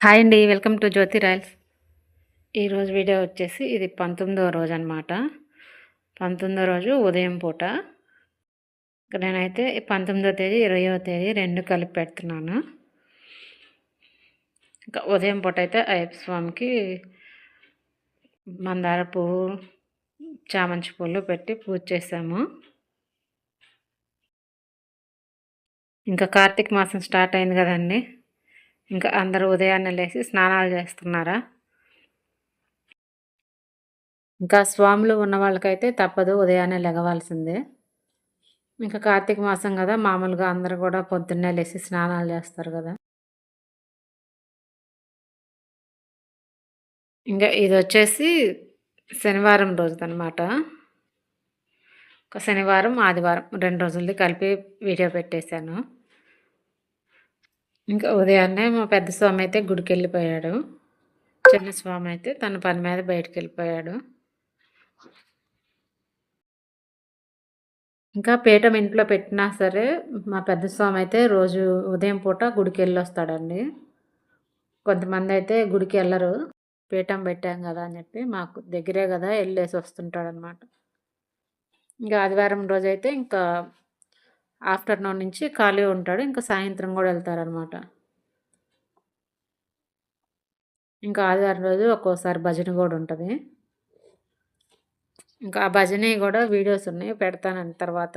Hi అండి welcome to Jyothi Royals ఈరోజు video వచ్చేసి ఇది పంతొమ్మిదవ రోజు అనమాట పంతొమ్మిదవ రోజు ఉదయం పూట. ఇక్కడ నేనైతే పంతొమ్మిదవ తేదీ ఇరవయో తేదీ రెండు కలిపి పెడుతున్నాను. ఇంకా ఉదయం పూట అయితే అయ్యప్ప స్వామికి మందార పువ్వు చామంతి పూలు పెట్టి పూజ చేసాము ఇంకా కార్తీక మాసం స్టార్ట్ అయింది కదండి. ఇంకా అందరూ ఉదయాన్నే లేచి స్నానాలు చేస్తున్నారా? ఇంకా స్వాములు ఉన్న వాళ్ళకైతే తప్పదు ఉదయాన్నే లెగవాల్సిందే. ఇంకా కార్తీక మాసం కదా మామూలుగా అందరూ కూడా పొద్దున్నే లేచి స్నానాలు చేస్తారు కదా. ఇంకా ఇది వచ్చేసి శనివారం రోజుదనమాట ఒక శనివారం ఆదివారం రెండు రోజులది కలిపి వీడియో పెట్టేశాను. ఇంకా ఉదయాన్నే మా పెద్ద స్వామి అయితే గుడికి వెళ్ళిపోయాడు చిన్న స్వామి అయితే తన పని మీద బయటకు వెళ్ళిపోయాడు ఇంకా పీఠం ఇంట్లో పెట్టినా సరే మా పెద్ద స్వామి అయితే రోజు ఉదయం పూట గుడికి వెళ్ళి వస్తాడండి కొంతమంది అయితే గుడికి వెళ్ళరు పీఠం పెట్టాం కదా అని చెప్పి మాకు దగ్గరే కదా వెళ్ళేసి వస్తుంటాడనమాట ఇంకా ఆదివారం రోజైతే ఇంకా ఆఫ్టర్నూన్ నుంచి ఖాళీ ఉంటాడు. ఇంకా సాయంత్రం కూడా వెళ్తారనమాట ఇంకా ఆదివారం రోజు ఒక్కోసారి భజన కూడా ఉంటుంది. ఇంకా ఆ భజన కూడా వీడియోస్ ఉన్నాయి. పెడతాను తర్వాత.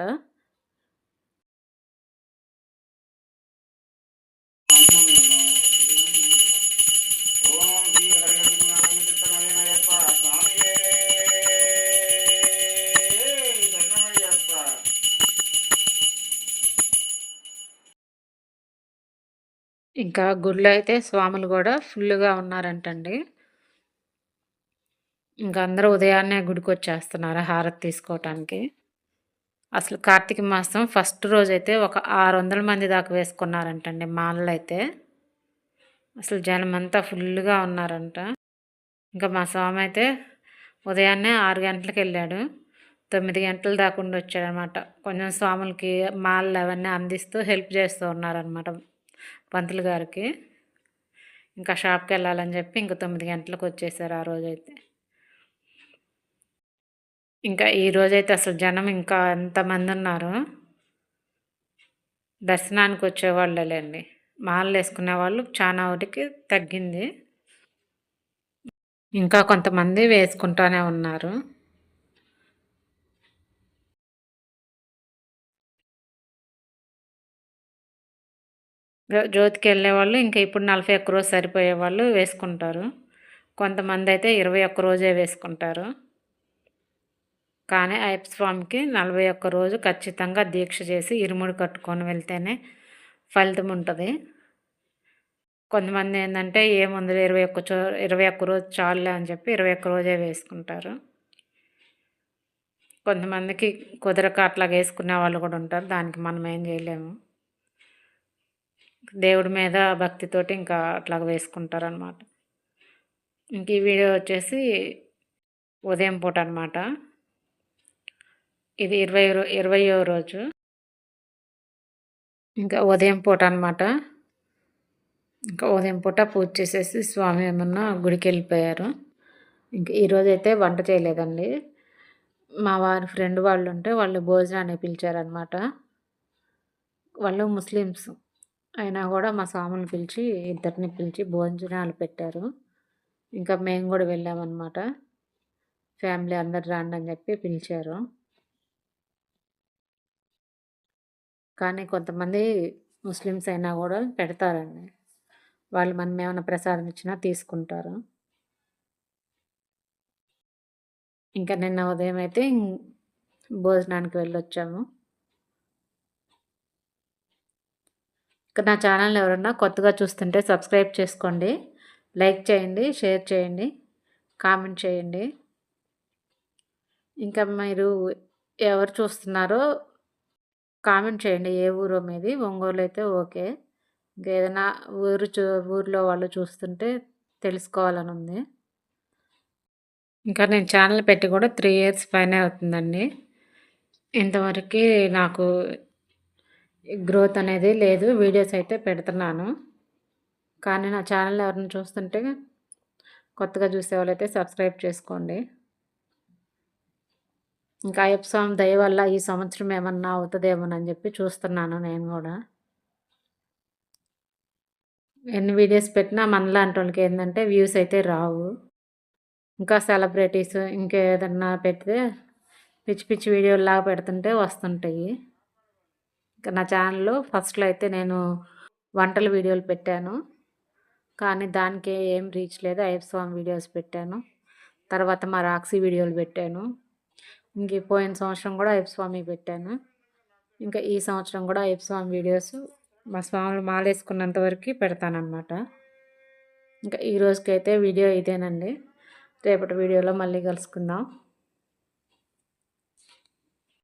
ఇంకా గుడిలో అయితే స్వాములు కూడా ఫుల్గా ఉన్నారంటండి. ఇంకా అందరూ ఉదయాన్నే గుడికి వచ్చేస్తున్నారు హారతి తీసుకోవటానికి అసలు కార్తీక మాసం ఫస్ట్ రోజు అయితే ఒక ఆరు వందల మంది దాకా వేసుకున్నారంటండి మాలలు అయితే అసలు జనం అంతా ఫుల్గా ఉన్నారంట. ఇంకా మా స్వామి అయితే ఉదయాన్నే ఆరు గంటలకు వెళ్ళాడు. తొమ్మిది గంటల దాకా ఉండి వచ్చాడనమాట కొంచెం స్వాములకి మాలలు అవన్నీ అందిస్తూ హెల్ప్ చేస్తూ ఉన్నారనమాట. పంతులు గారికి. ఇంకా షాప్కి వెళ్ళాలని చెప్పి ఇంకా తొమ్మిది గంటలకు వచ్చేసారు ఆ రోజైతే. ఇంకా ఈ రోజైతే అసలు జనం ఇంకా ఎంతమంది ఉన్నారు. దర్శనానికి వచ్చేవాళ్ళేలేండి. మాలలు వేసుకునే వాళ్ళు చాలా ఒకటికి తగ్గింది. ఇంకా కొంతమంది వేసుకుంటూనే ఉన్నారు. జ్యోతికి వెళ్ళేవాళ్ళు ఇంకా ఇప్పుడు నలభై ఒక్క రోజు సరిపోయే వాళ్ళు వేసుకుంటారు. కొంతమంది అయితే ఇరవై ఒక్క రోజే వేసుకుంటారు. కానీ అయ్యప్ప స్వామికి నలభై ఒక్క రోజు ఖచ్చితంగా దీక్ష చేసి ఇరుముడి కట్టుకొని వెళ్తేనే ఫలితం ఉంటుంది. కొంతమంది ఏంటంటే ఏముంది ఇరవై ఒక్క చో ఇరవై ఒక్క రోజు చాలులే అని చెప్పి ఇరవై ఒక్క రోజే వేసుకుంటారు. కొంతమందికి కుదరక అట్లా వేసుకునే వాళ్ళు కూడా ఉంటారు. దానికి మనం ఏం చేయలేము. దేవుడి మీద భక్తితోటి ఇంకా అట్లా వేసుకుంటారనమాట ఇంక ఈ వీడియో వచ్చేసి ఉదయం పూట అనమాట ఇది ఇరవై ఇరవయో రోజు. ఇంకా ఉదయం పూట అనమాట ఇంకా ఉదయం పూట పూజ చేసేసి స్వామి ఏమన్నా గుడికి వెళ్ళిపోయారు. ఇంకా ఈరోజైతే వంట చేయలేదండి. మా వారి ఫ్రెండ్ వాళ్ళు ఉంటే వాళ్ళు భోజనాన్ని పిలిచారనమాట వాళ్ళు ముస్లిమ్స్. అయినా కూడా మా స్వాముని పిలిచి ఇద్దరిని పిలిచి భోజనాలు పెట్టారు. ఇంకా మేము కూడా వెళ్ళామన్నమాట. ఫ్యామిలీ అందరు రండి అని చెప్పి పిలిచారు. కానీ కొంతమంది ముస్లిమ్స్ అయినా కూడా పెడతారండి. వాళ్ళు మనం ఏమైనా ప్రసాదం ఇచ్చినా తీసుకుంటారు. ఇంకా నిన్న ఉదయం అయితే భోజనానికి వెళ్ళొచ్చాము. ఇక నా ఛానల్ ఎవరన్నా కొత్తగా చూస్తుంటే సబ్స్క్రైబ్ చేసుకోండి. లైక్ చేయండి షేర్ చేయండి కామెంట్ చేయండి. ఇంకా మీరు ఎవరు చూస్తున్నారో కామెంట్ చేయండి ఏ ఊరో మీది ఒంగోలు అయితే ఓకే. ఇంకా ఏదైనా ఊరు చూ ఊరిలో వాళ్ళు చూస్తుంటే తెలుసుకోవాలని ఉంది. ఇంకా నేను ఛానల్ పెట్టి కూడా త్రీ ఇయర్స్ పైన అవుతుందండి. ఇంతవరకు నాకు గ్రోత్ అనేది లేదు. వీడియోస్ అయితే పెడుతున్నాను. కానీ నా ఛానల్ ఎవరిని చూస్తుంటే కొత్తగా చూసే వాళ్ళైతే సబ్స్క్రైబ్ చేసుకోండి. ఇంకా అయ్యప్ప స్వామి దయ వల్ల ఈ సంవత్సరం ఏమన్నా అవుతుందేమోనని చెప్పి చూస్తున్నాను నేను కూడా. ఎన్ని వీడియోస్ పెట్టినా మనలాంటి వాళ్ళకి ఏంటంటే వ్యూస్ అయితే రావు. ఇంకా సెలబ్రిటీస్ ఇంకేదన్నా పెడితే పిచ్చి పిచ్చి వీడియోలాగా పెడుతుంటే వస్తుంటాయి. నా ఛానల్లో ఫస్ట్లో అయితే నేను వంటల వీడియోలు పెట్టాను. కానీ దానికి ఏం రీచ్ లేదు. అయ్యప్ప స్వామి వీడియోస్ పెట్టాను. తర్వాత మా రాక్సీ వీడియోలు పెట్టాను. ఇంక పోయిన సంవత్సరం కూడా అయ్యప్ప స్వామి పెట్టాను. ఇంకా ఈ సంవత్సరం కూడా అయ్యప్ప స్వామి వీడియోస్ మా స్వాములు మాలేసుకున్నంత వరకు పెడతానమాట ఇంకా ఈ రోజుకైతే వీడియో ఇదేనండి. రేపటి వీడియోలో మళ్ళీ కలుసుకుందాం.